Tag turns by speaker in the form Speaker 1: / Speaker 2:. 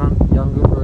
Speaker 1: çıkan yangın